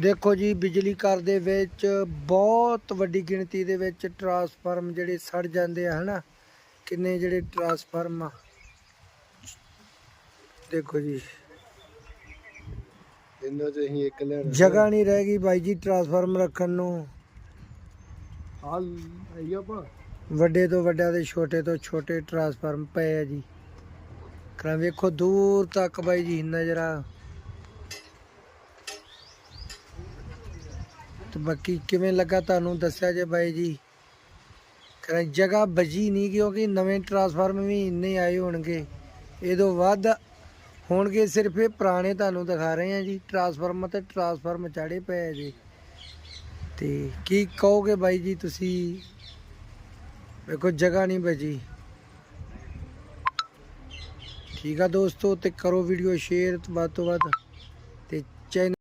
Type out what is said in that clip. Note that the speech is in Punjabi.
ਦੇਖੋ ਜੀ ਬਿਜਲੀ ਘਰ ਦੇ ਵਿੱਚ ਬਹੁਤ ਵੱਡੀ ਗਿਣਤੀ ਦੇ ਵਿੱਚ ਟਰਾਂਸਫਾਰਮ ਜਿਹੜੇ ਸੜ ਜਾਂਦੇ ਆ ਹਨਾ? ਕਿੰਨੇ ਜਿਹੜੇ ਟਰਾਂਸਫਾਰਮ ਦੇਖੋ ਜੀ। ਇਹਨਾਂ ਚ ਅਸੀਂ ਇੱਕ ਲੈਣਾ ਜਗ੍ਹਾ ਨਹੀਂ ਰਹਿ ਗਈ ਬਾਈ ਜੀ ਟਰਾਂਸਫਾਰਮ ਰੱਖਣ ਨੂੰ। ਹਾਲ ਆਈ ਆਪਾਂ। ਵੱਡੇ ਤੋਂ ਵੱਡਾ ਤੇ ਛੋਟੇ ਤੋਂ ਛੋਟੇ ਟਰਾਂਸਫਾਰਮ ਪਏ ਆ ਜੀ। ਕਰਾਂ ਵੇਖੋ ਦੂਰ ਤੱਕ ਬਾਈ ਜੀ ਨਜ਼ਰ ਤੇ ਬਾਕੀ ਕਿਵੇਂ ਲੱਗਾ ਤੁਹਾਨੂੰ ਦੱਸਿਆ ਜੇ ਬਾਈ ਜੀ? ਕਰਾਂ ਜਗ੍ਹਾ ਬਜੀ ਨਹੀਂ ਕਿਉਂਕਿ ਨਵੇਂ ਟਰਾਂਸਫਾਰਮ ਵੀ ਇੰਨੇ ਆਏ ਹੋਣਗੇ। ਇਹ ਤੋਂ ਵੱਧ ਹੋਣਗੇ ਸਿਰਫ ਇਹ ਪੁਰਾਣੇ ਤੁਹਾਨੂੰ ਦਿਖਾ ਰਹੇ ਆ ਜੀ ਟਰਾਂਸਫਾਰਮ ਤੇ ਟਰਾਂਸਫਾਰਮ ਚਾੜੇ ਪਏ ਆ ਜੀ। ਤੇ ਕੀ ਕਹੋਗੇ ਬਾਈ ਜੀ ਤੁਸੀਂ? ਵੇਖੋ, ਜਗ੍ਹਾ ਨਹੀਂ ਬਚੀ। ਠੀਕ ਆ ਦੋਸਤੋ, ਤੇ ਕਰੋ ਵੀਡੀਓ ਸ਼ੇਅਰ ਵੱਧ ਤੋਂ ਵੱਧ ਤੇ ਚੈਨਲ